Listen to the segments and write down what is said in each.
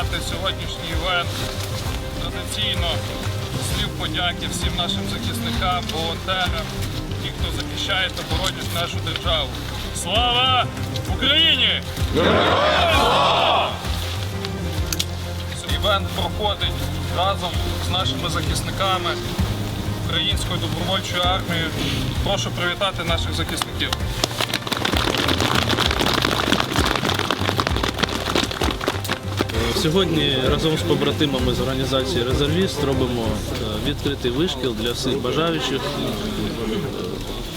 розпочати сьогоднішній івент традиційно слів подяки всім нашим захисникам, волонтерам, ті, хто захищає та боронять нашу державу. Слава Україні! Івент проходить разом з нашими захисниками Української добровольчої армії. Прошу привітати наших захисників. Сьогодні разом з побратимами з організації Резервіст робимо е, відкритий вишкіл для всіх бажаючих.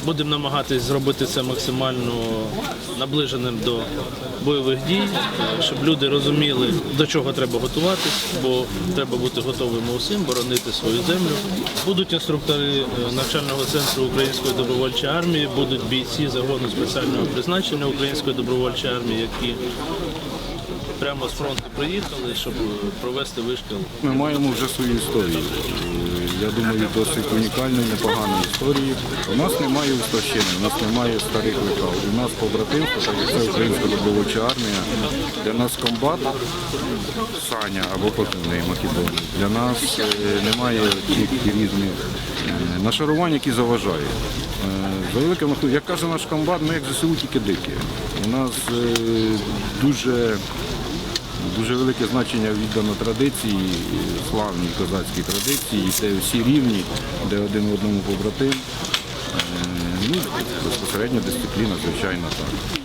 Будемо намагатись зробити це максимально наближеним до бойових дій, щоб люди розуміли, до чого треба готуватись, бо треба бути готовим усім, боронити свою землю. Будуть інструктори е, навчального центру Української добровольчої армії, будуть бійці загону спеціального призначення Української добровольчої армії, які прямо з фронту приїхали, щоб провести вишкіл. Ми маємо вже свою історію. Я думаю, досить унікальну, непогану історію. У нас немає устощини, у нас немає старих лекал. У нас побратимство, так це Українська добровольча армія. Для нас комбат Саня або позивний Македонії. Для нас е, немає тих різних е, нашарувань, які заважають. Е, За великим як каже наш комбат, ми як ЗСУ тільки дикі. У нас дуже Дуже велике значення віддано традиції, славній козацькій традиції, де всі рівні, де один одному побратим. Е, Ну, безпосередньо дисципліна, звичайно, так.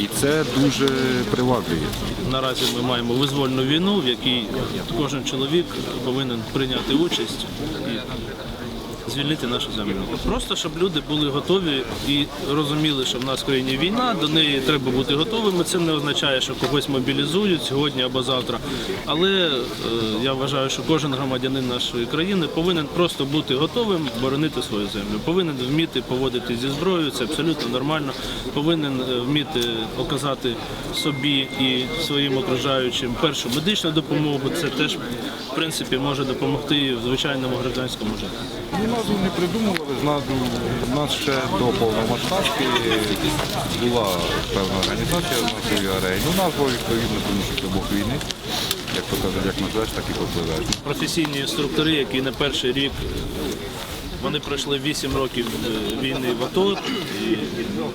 І це дуже приваблює. Наразі ми маємо визвольну війну, в якій кожен чоловік повинен прийняти участь звільнити нашу землю. Просто щоб люди були готові і розуміли, що в нас в країні війна, до неї треба бути готовими. Це не означає, що когось мобілізують сьогодні або завтра. Але е, я вважаю, що кожен громадянин нашої країни повинен просто бути готовим боронити свою землю. Повинен вміти поводити зі зброєю, це абсолютно нормально. Повинен е, вміти оказати собі і своїм окружаючим першу медичну допомогу. Це теж в принципі може допомогти в звичайному гражданському житті. Ми не придумували, у нас ще до повномасштабки була певна організація назвою Арей. Ну, назва відповідно, тому що це Бог війни. Як то кажуть, як назвеш, так і попливеш. професійні інструктори, які не перший рік вони пройшли 8 років е, війни в АТО і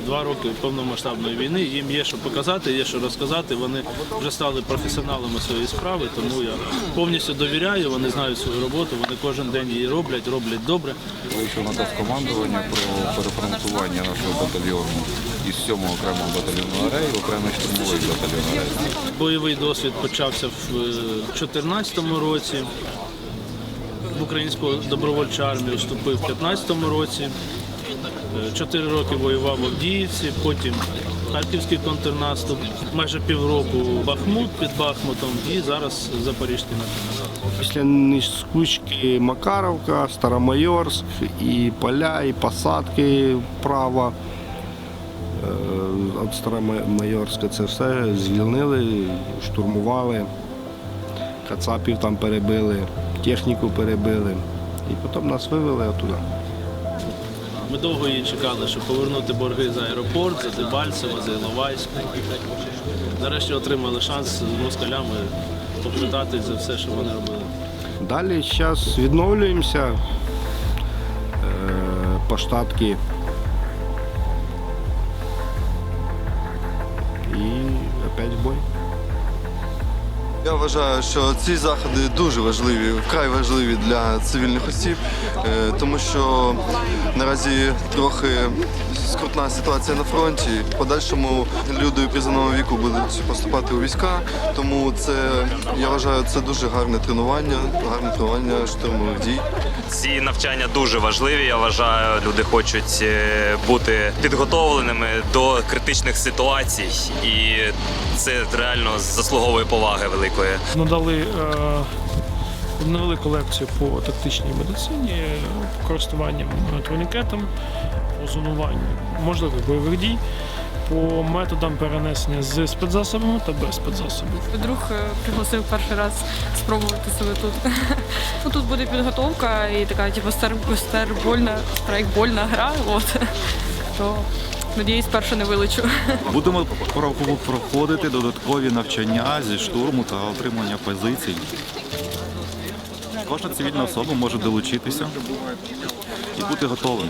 2 роки повномасштабної війни. Їм є що показати, є що розказати. Вони вже стали професіоналами своєї справи, тому я повністю довіряю. Вони знають свою роботу, вони кожен день її роблять, роблять добре. Вийшов наказ командування про переформатування нашого батальйону із 7-го окремого батальйону Арей окремий штурмовий батальйон Арей. Бойовий досвід почався в 2014 році. В українську добровольчу армію вступив в 2015 році. Е, Чотири роки воював в Авдіївці, потім Харківський контрнаступ, майже півроку Бахмут під Бахмутом і зараз Запорізький напрямок. Після Нискучки Макаровка, Старомайорськ, і поля, і посадки права. Е, От Старомайорська це все звільнили, штурмували, кацапів там перебили, техніку перебили. І потім нас вивели оттуда. Ми довго її чекали, щоб повернути борги за аеропорт, за Дебальцево, за Іловайськ. Нарешті отримали шанс з москалями попитати за все, що вони робили. Далі зараз відновлюємося е, по штатки. І опять в бой. Я вважаю, що ці заходи дуже важливі, вкрай важливі для цивільних осіб, е, тому що наразі трохи скрутна ситуація на фронті. В подальшому люди призовного віку будуть поступати у війська, тому це я вважаю, це дуже гарне тренування, гарне тренування штурмових дій. Ці навчання дуже важливі. Я вважаю, люди хочуть е, бути підготовленими до критичних ситуацій, і це реально заслуговує поваги великої. надали е, невелику лекцію по тактичній медицині, е, користуванням турнікетом, по зонуванню можливих бойових дій, по методам перенесення з спецзасобами та без спецзасобів. Друг е, пригласив перший раз спробувати себе тут. Ну, тут буде підготовка і така, типу, стар, старбольна, страйкбольна гра. От. То Надіюсь, першу не вилечу. Будемо проходити додаткові навчання зі штурму та отримання позицій. Кожна цивільна особа може долучитися і бути готовим.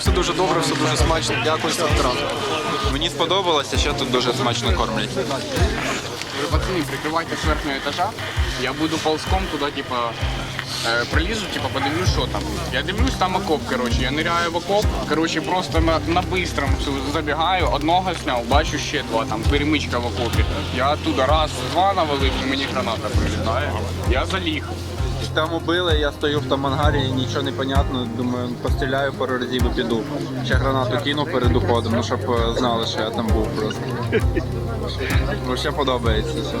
Все дуже добре, все дуже смачно. Дякую інструкторам. Мені сподобалося, що тут дуже смачно кормлять. Вы, пацаны, прикрывайте с верхнего этажа. Я буду ползком туда, типа, э, пролізу, типа, подивлюсь, що там. Я дивлюсь, там окоп, короче. Я ныряю в окоп, короче, просто на, на быстрому всю забігаю, одного сняв, бачу ще два, там, перемичка в окопі. Я оттуда раз, два навалив, і мені граната прилітає. Я заліг. Там убили, я стою в тому ангарі нічого не понятно. Думаю, постріляю пару разів і піду. Ще гранату кинув перед уходом, ну щоб е, знали, що я там був просто. Ну, ще подобається. Все.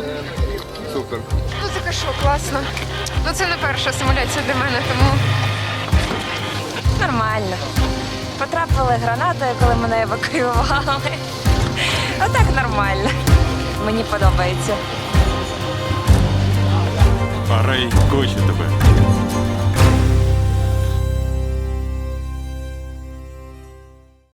Супер. Ну таке що, класно. Ну це не перша симуляція для мене, тому Нормально. Потрапили гранатою, коли мене евакуювали. Отак нормально. Мені подобається. Парей, кучу тебе.